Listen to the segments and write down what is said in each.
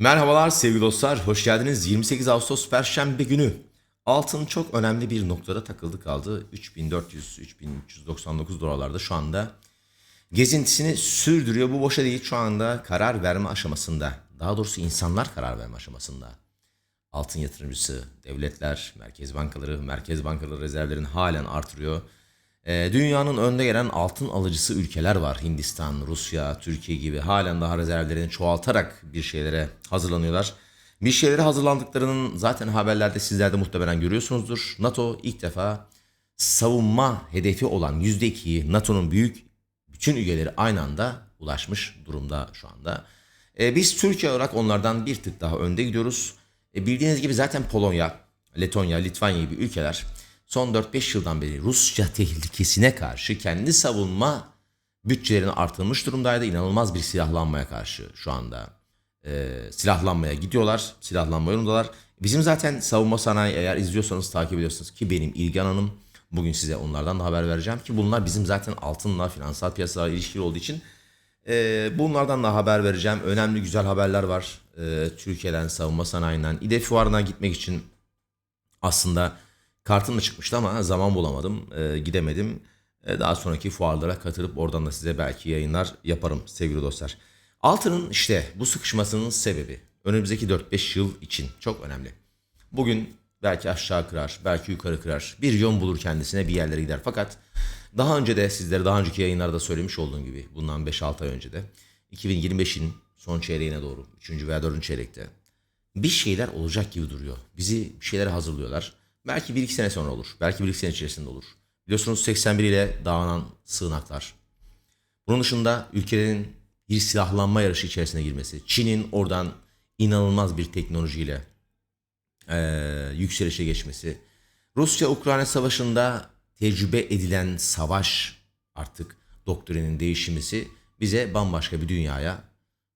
Merhabalar sevgili dostlar, hoş geldiniz. 28 Ağustos Perşembe günü. Altın çok önemli bir noktada takıldı kaldı. 3400-3399 dolarlarda şu anda gezintisini sürdürüyor. Bu boşa değil şu anda karar verme aşamasında. Daha doğrusu insanlar karar verme aşamasında. Altın yatırımcısı, devletler, merkez bankaları, merkez bankaları rezervlerini halen artırıyor. Ee, dünyanın önde gelen altın alıcısı ülkeler var. Hindistan, Rusya, Türkiye gibi halen daha rezervlerini çoğaltarak bir şeylere hazırlanıyorlar. Bir şeylere hazırlandıklarının zaten haberlerde sizler de muhtemelen görüyorsunuzdur. NATO ilk defa savunma hedefi olan %2'yi NATO'nun büyük bütün üyeleri aynı anda ulaşmış durumda şu anda. Ee, biz Türkiye olarak onlardan bir tık daha önde gidiyoruz. E, bildiğiniz gibi zaten Polonya, Letonya, Litvanya gibi ülkeler son 4-5 yıldan beri Rusya tehlikesine karşı kendi savunma bütçelerini artırmış durumdaydı. İnanılmaz bir silahlanmaya karşı şu anda e, silahlanmaya gidiyorlar. Silahlanma yolundalar. Bizim zaten savunma sanayi eğer izliyorsanız takip ediyorsunuz ki benim ilgi alanım. Bugün size onlardan da haber vereceğim ki bunlar bizim zaten altınla finansal piyasalarla ilişkili olduğu için e, bunlardan da haber vereceğim. Önemli güzel haberler var. E, Türkiye'den savunma sanayinden. İDE fuarına gitmek için aslında kartım da çıkmıştı ama zaman bulamadım. e, gidemedim. E, daha sonraki fuarlara katılıp oradan da size belki yayınlar yaparım sevgili dostlar. Altının işte bu sıkışmasının sebebi önümüzdeki 4-5 yıl için çok önemli. Bugün belki aşağı kırar, belki yukarı kırar. Bir yön bulur kendisine bir yerlere gider. Fakat daha önce de sizlere daha önceki yayınlarda söylemiş olduğum gibi bundan 5-6 ay önce de 2025'in son çeyreğine doğru 3. veya 4. çeyrekte bir şeyler olacak gibi duruyor. Bizi bir şeylere hazırlıyorlar. Belki 1-2 sene sonra olur. Belki 1-2 sene içerisinde olur. Biliyorsunuz 81 ile dağılan sığınaklar. Bunun dışında ülkelerin bir silahlanma yarışı içerisine girmesi. Çin'in oradan inanılmaz bir teknolojiyle eee, yükselişe geçmesi. Rusya-Ukrayna savaşında tecrübe edilen savaş artık doktrinin değişmesi bize bambaşka bir dünyaya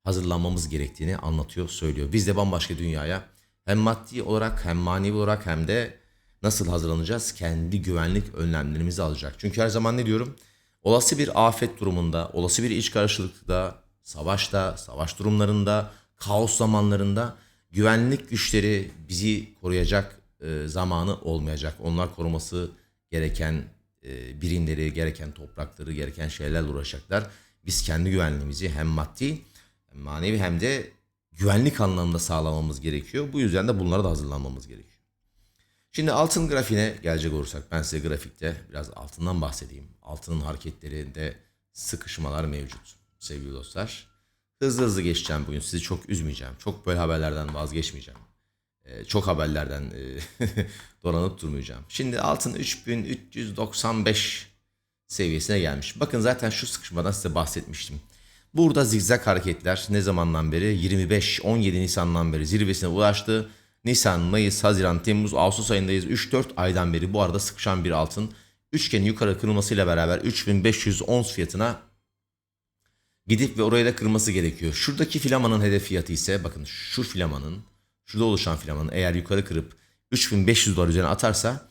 hazırlanmamız gerektiğini anlatıyor, söylüyor. Biz de bambaşka dünyaya hem maddi olarak hem manevi olarak hem de nasıl hazırlanacağız? Kendi güvenlik önlemlerimizi alacak. Çünkü her zaman ne diyorum? Olası bir afet durumunda, olası bir iç karışıklıkta, savaşta, savaş durumlarında, kaos zamanlarında güvenlik güçleri bizi koruyacak e, zamanı olmayacak. Onlar koruması gereken e, birimleri, gereken toprakları, gereken şeylerle uğraşacaklar. Biz kendi güvenliğimizi hem maddi hem manevi hem de güvenlik anlamında sağlamamız gerekiyor. Bu yüzden de bunlara da hazırlanmamız gerekiyor. Şimdi altın grafiğine gelecek olursak ben size grafikte biraz altından bahsedeyim. Altının hareketlerinde sıkışmalar mevcut sevgili dostlar. Hızlı hızlı geçeceğim bugün sizi çok üzmeyeceğim. Çok böyle haberlerden vazgeçmeyeceğim. Ee, çok haberlerden e, dolanıp durmayacağım. Şimdi altın 3395 seviyesine gelmiş. Bakın zaten şu sıkışmadan size bahsetmiştim. Burada zigzag hareketler ne zamandan beri 25-17 Nisan'dan beri zirvesine ulaştı. Nisan, Mayıs, Haziran, Temmuz, Ağustos ayındayız. 3-4 aydan beri bu arada sıkışan bir altın. Üçgenin yukarı kırılmasıyla beraber 3500 ons fiyatına gidip ve oraya da kırması gerekiyor. Şuradaki filamanın hedef fiyatı ise bakın şu filamanın şurada oluşan filamanın eğer yukarı kırıp 3500 dolar üzerine atarsa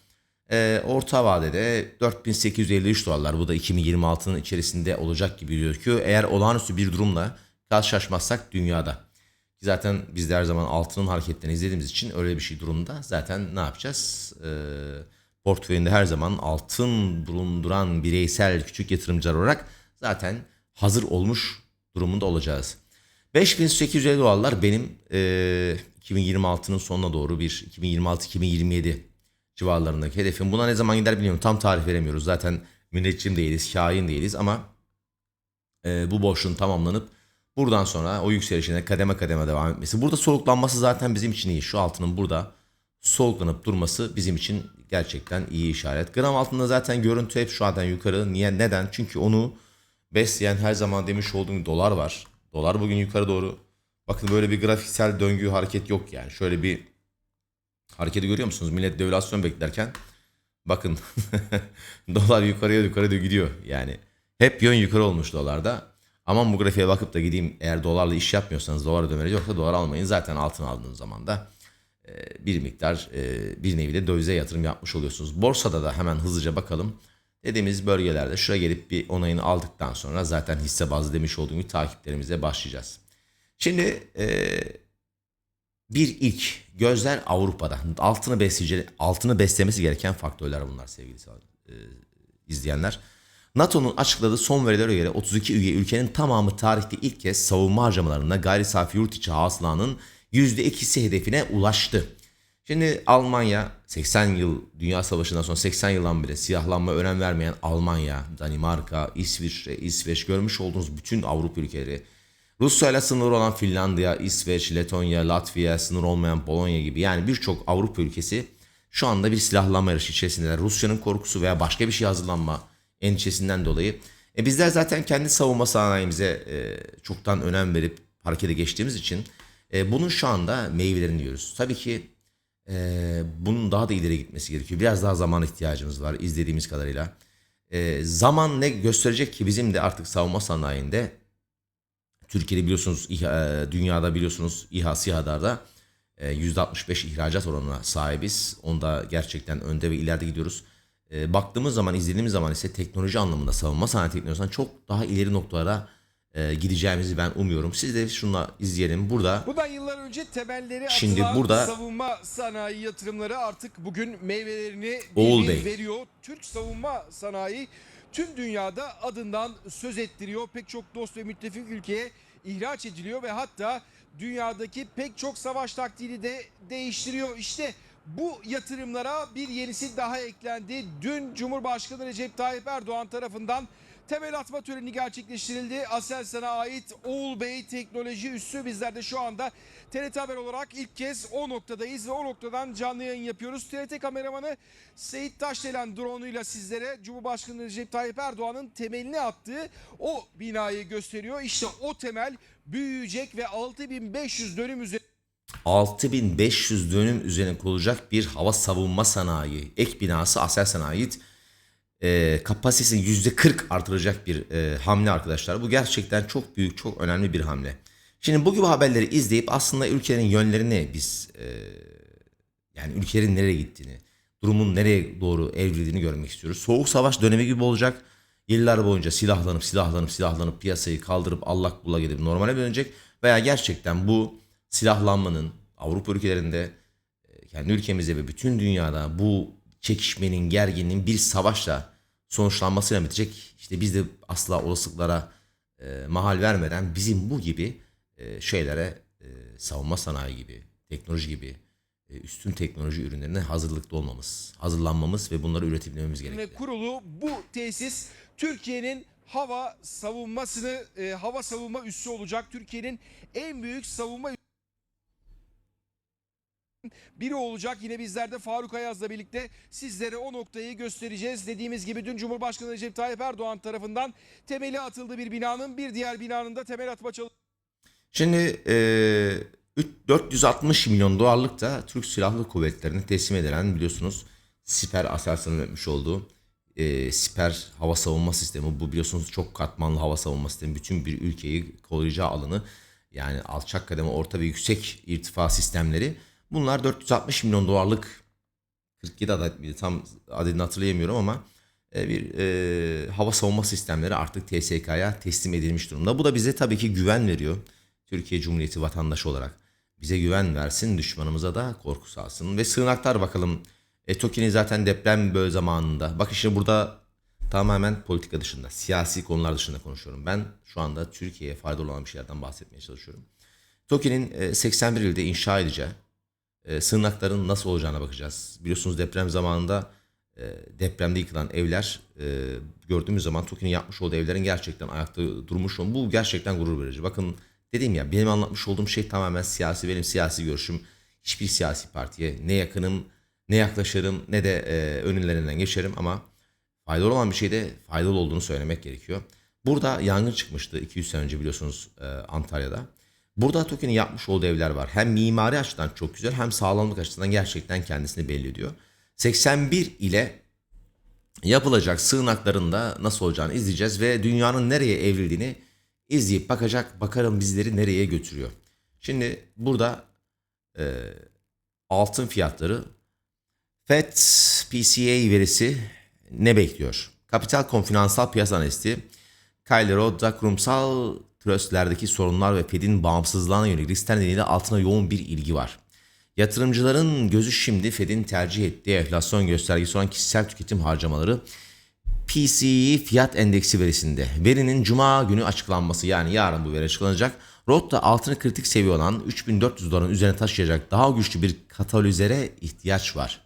e, orta vadede 4853 dolarlar bu da 2026'nın içerisinde olacak gibi gözüküyor. Eğer olağanüstü bir durumla karşılaşmazsak dünyada. Zaten biz de her zaman altının hareketlerini izlediğimiz için öyle bir şey durumda zaten ne yapacağız? E, portföyünde her zaman altın bulunduran bireysel küçük yatırımcılar olarak zaten hazır olmuş durumunda olacağız. 5850 dolarlar benim e, 2026'nın sonuna doğru bir 2026-2027 civarlarındaki hedefim. Buna ne zaman gider bilmiyorum. Tam tarih veremiyoruz. Zaten müneccim değiliz, kain değiliz ama e, bu boşluğun tamamlanıp buradan sonra o yükselişine kademe kademe devam etmesi. Burada soluklanması zaten bizim için iyi. Şu altının burada soluklanıp durması bizim için gerçekten iyi işaret. Gram altında zaten görüntü hep şu andan yukarı. Niye? Neden? Çünkü onu besleyen her zaman demiş olduğum dolar var. Dolar bugün yukarı doğru. Bakın böyle bir grafiksel döngü hareket yok yani. Şöyle bir hareketi görüyor musunuz? Millet devülasyon beklerken bakın dolar yukarıya yukarı gidiyor. Yani hep yön yukarı olmuş dolarda. Aman bu grafiğe bakıp da gideyim eğer dolarla iş yapmıyorsanız dolar ödemeniz yoksa dolar almayın. Zaten altın aldığınız zaman da e, bir miktar e, bir nevi de dövize yatırım yapmış oluyorsunuz. Borsada da hemen hızlıca bakalım. Dediğimiz bölgelerde şuraya gelip bir onayını aldıktan sonra zaten hisse bazlı demiş olduğum gibi takiplerimize başlayacağız. Şimdi e, bir ilk gözler Avrupa'da. Altını besleyece, altını beslemesi gereken faktörler bunlar sevgili izleyenler. NATO'nun açıkladığı son verilere göre 32 üye ülkenin tamamı tarihte ilk kez savunma harcamalarında gayri safi yurt içi hasılanın %2'si hedefine ulaştı. Şimdi Almanya 80 yıl Dünya Savaşı'ndan sonra 80 yıldan beri silahlanma önem vermeyen Almanya, Danimarka, İsviçre, İsveç görmüş olduğunuz bütün Avrupa ülkeleri Rusya ile sınırı olan Finlandiya, İsveç, Letonya, Latvia, sınır olmayan Polonya gibi yani birçok Avrupa ülkesi şu anda bir silahlanma yarışı içerisindeler. Rusya'nın korkusu veya başka bir şey hazırlanma endişesinden dolayı. E bizler zaten kendi savunma sanayimize e, çoktan önem verip harekete geçtiğimiz için e, bunun şu anda meyvelerini yiyoruz. Tabii ki e, bunun daha da ileri gitmesi gerekiyor. Biraz daha zaman ihtiyacımız var izlediğimiz kadarıyla. E, zaman ne gösterecek ki bizim de artık savunma sanayinde Türkiye'de biliyorsunuz e, dünyada biliyorsunuz İHA SİHA'larda e, %65 ihracat oranına sahibiz. Onda gerçekten önde ve ileride gidiyoruz. E, baktığımız zaman, izlediğimiz zaman ise teknoloji anlamında savunma sanayi teknolojisinden çok daha ileri noktalara e, gideceğimizi ben umuyorum. Siz de şunla izleyelim. Burada Bundan yıllar önce temelleri Şimdi atılan burada- savunma sanayi yatırımları artık bugün meyvelerini Oğul Bey. veriyor. Türk savunma sanayi tüm dünyada adından söz ettiriyor. Pek çok dost ve müttefik ülkeye ihraç ediliyor ve hatta dünyadaki pek çok savaş taktiğini de değiştiriyor. İşte bu yatırımlara bir yenisi daha eklendi. Dün Cumhurbaşkanı Recep Tayyip Erdoğan tarafından temel atma töreni gerçekleştirildi. Aselsan'a ait Oğul Bey teknoloji üssü bizler de şu anda TRT Haber olarak ilk kez o noktadayız ve o noktadan canlı yayın yapıyoruz. TRT kameramanı Seyit Taşdelen drone'uyla sizlere Cumhurbaşkanı Recep Tayyip Erdoğan'ın temelini attığı o binayı gösteriyor. İşte o temel büyüyecek ve 6500 dönüm üzerinde 6500 dönüm üzerine kurulacak bir hava savunma sanayi ek binası Aselsan'a ait e, kapasitesini %40 artıracak bir e, hamle arkadaşlar. Bu gerçekten çok büyük, çok önemli bir hamle. Şimdi bu gibi haberleri izleyip aslında ülkenin yönlerini biz e, yani ülkenin nereye gittiğini, durumun nereye doğru evrildiğini görmek istiyoruz. Soğuk savaş dönemi gibi olacak. Yıllar boyunca silahlanıp silahlanıp silahlanıp piyasayı kaldırıp allak bullak edip normale dönecek veya gerçekten bu silahlanmanın Avrupa ülkelerinde e, kendi ülkemizde ve bütün dünyada bu çekişmenin, gerginliğin bir savaşla sonuçlanmasıyla bitecek. İşte biz de asla olasılıklara e, mahal vermeden bizim bu gibi e, şeylere e, savunma sanayi gibi, teknoloji gibi e, üstün teknoloji ürünlerine hazırlıklı olmamız, hazırlanmamız ve bunları üretebilmemiz ve gerekiyor. kurulu bu tesis Türkiye'nin hava savunmasını e, hava savunma üssü olacak. Türkiye'nin en büyük savunma biri olacak. Yine bizler de Faruk Ayaz'la birlikte sizlere o noktayı göstereceğiz. Dediğimiz gibi dün Cumhurbaşkanı Recep Tayyip Erdoğan tarafından temeli atıldı bir binanın. Bir diğer binanın da temel atma çalışması Şimdi e, üç- 460 milyon dolarlık da Türk Silahlı Kuvvetleri'ne teslim edilen biliyorsunuz Siper Aselsan'ın üretmiş olduğu e, Siper hava savunma sistemi. Bu biliyorsunuz çok katmanlı hava savunma sistemi. Bütün bir ülkeyi koruyacağı alanı yani alçak kademe, orta ve yüksek irtifa sistemleri. Bunlar 460 milyon dolarlık 47 adet miydi tam adedini hatırlayamıyorum ama e, bir e, hava savunma sistemleri artık TSK'ya teslim edilmiş durumda. Bu da bize tabii ki güven veriyor. Türkiye Cumhuriyeti vatandaşı olarak bize güven versin, düşmanımıza da korku salsın. Ve sığınaklar bakalım. E, TOKİ'nin zaten deprem böyle zamanında. Bak işte burada tamamen politika dışında, siyasi konular dışında konuşuyorum. Ben şu anda Türkiye'ye faydalı olan bir şeylerden bahsetmeye çalışıyorum. TOKİ'nin e, 81 ilde inşa edeceği e, sığınakların nasıl olacağına bakacağız. Biliyorsunuz deprem zamanında e, depremde yıkılan evler e, gördüğümüz zaman TOKİ'nin yapmış olduğu evlerin gerçekten ayakta durmuş olması bu gerçekten gurur verici. Bakın dedim ya benim anlatmış olduğum şey tamamen siyasi benim siyasi görüşüm. Hiçbir siyasi partiye ne yakınım ne yaklaşırım ne de e, önlerinden geçerim ama faydalı olan bir şeyde faydalı olduğunu söylemek gerekiyor. Burada yangın çıkmıştı 200 sene önce biliyorsunuz e, Antalya'da. Burada TOKİ'nin yapmış olduğu evler var. Hem mimari açıdan çok güzel hem sağlamlık açısından gerçekten kendisini belli ediyor. 81 ile yapılacak sığınakların da nasıl olacağını izleyeceğiz ve dünyanın nereye evrildiğini izleyip bakacak bakalım bizleri nereye götürüyor. Şimdi burada e, altın fiyatları FED PCA verisi ne bekliyor? Kapital Konfinansal Piyasa Analisti Kyle Rodda kurumsal tröstlerdeki sorunlar ve Fed'in bağımsızlığına yönelik riskler nedeniyle altına yoğun bir ilgi var. Yatırımcıların gözü şimdi Fed'in tercih ettiği enflasyon göstergesi olan kişisel tüketim harcamaları PCE fiyat endeksi verisinde. Verinin cuma günü açıklanması yani yarın bu veri açıklanacak. Rotta altını kritik seviye olan 3400 doların üzerine taşıyacak daha güçlü bir katalizöre ihtiyaç var.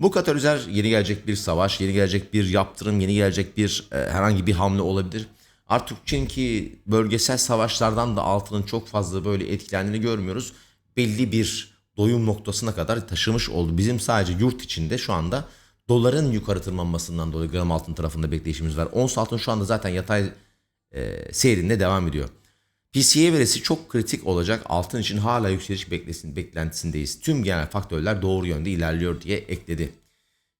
Bu katalizör yeni gelecek bir savaş, yeni gelecek bir yaptırım, yeni gelecek bir e, herhangi bir hamle olabilir. Artık çünkü bölgesel savaşlardan da altının çok fazla böyle etkilendiğini görmüyoruz. Belli bir doyum noktasına kadar taşımış oldu. Bizim sadece yurt içinde şu anda doların yukarı tırmanmasından dolayı gram altın tarafında bekleyişimiz var. Ons altın şu anda zaten yatay e, seyrinde devam ediyor. PCE verisi çok kritik olacak. Altın için hala yükseliş beklesin, beklentisindeyiz. Tüm genel faktörler doğru yönde ilerliyor diye ekledi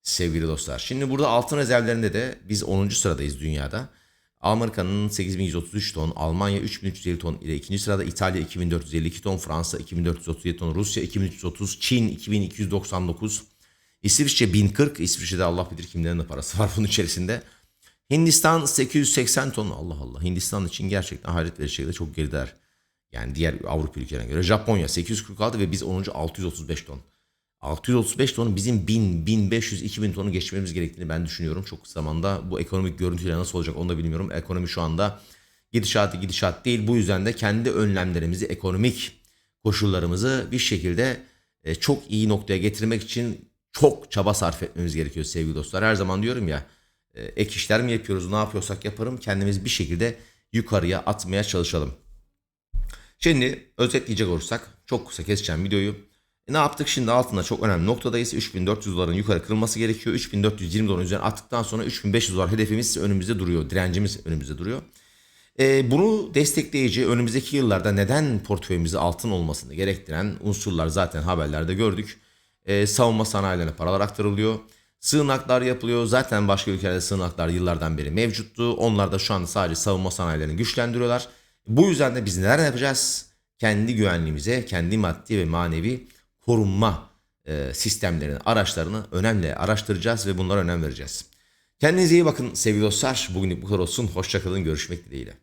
sevgili dostlar. Şimdi burada altın rezervlerinde de biz 10. sıradayız dünyada. Amerika'nın 8133 ton, Almanya 3350 ton ile ikinci sırada, İtalya 2452 ton, Fransa 2437 ton, Rusya 2330, Çin 2299, İsviçre 1040, İsviçre'de Allah bilir kimlerin de parası var bunun içerisinde. Hindistan 880 ton. Allah Allah. Hindistan için gerçekten hayret verici şekilde çok geriler. Yani diğer Avrupa ülkelerine göre. Japonya 846 ve biz 10. 635 ton. 635 ton bizim 1000, 1500, 2000 tonu geçmemiz gerektiğini ben düşünüyorum. Çok kısa zamanda bu ekonomik görüntüyle nasıl olacak onu da bilmiyorum. Ekonomi şu anda gidişatı gidişat değil. Bu yüzden de kendi önlemlerimizi, ekonomik koşullarımızı bir şekilde e, çok iyi noktaya getirmek için çok çaba sarf etmemiz gerekiyor sevgili dostlar. Her zaman diyorum ya e, ek işler mi yapıyoruz ne yapıyorsak yaparım kendimiz bir şekilde yukarıya atmaya çalışalım. Şimdi özetleyecek olursak çok kısa keseceğim videoyu. E, ne yaptık şimdi altında çok önemli noktadayız. 3400 doların yukarı kırılması gerekiyor. 3420 doların üzerine attıktan sonra 3500 dolar hedefimiz önümüzde duruyor. Direncimiz önümüzde duruyor. E, bunu destekleyici önümüzdeki yıllarda neden portföyümüzde altın olmasını gerektiren unsurlar zaten haberlerde gördük. E, savunma sanayilerine paralar aktarılıyor. Sığınaklar yapılıyor. Zaten başka ülkelerde sığınaklar yıllardan beri mevcuttu. Onlar da şu anda sadece savunma sanayilerini güçlendiriyorlar. Bu yüzden de biz neler yapacağız? Kendi güvenliğimize, kendi maddi ve manevi korunma e, sistemlerini, araçlarını önemli araştıracağız ve bunlara önem vereceğiz. Kendinize iyi bakın sevgili dostlar. Bugünlük bu kadar olsun. Hoşçakalın. Görüşmek dileğiyle.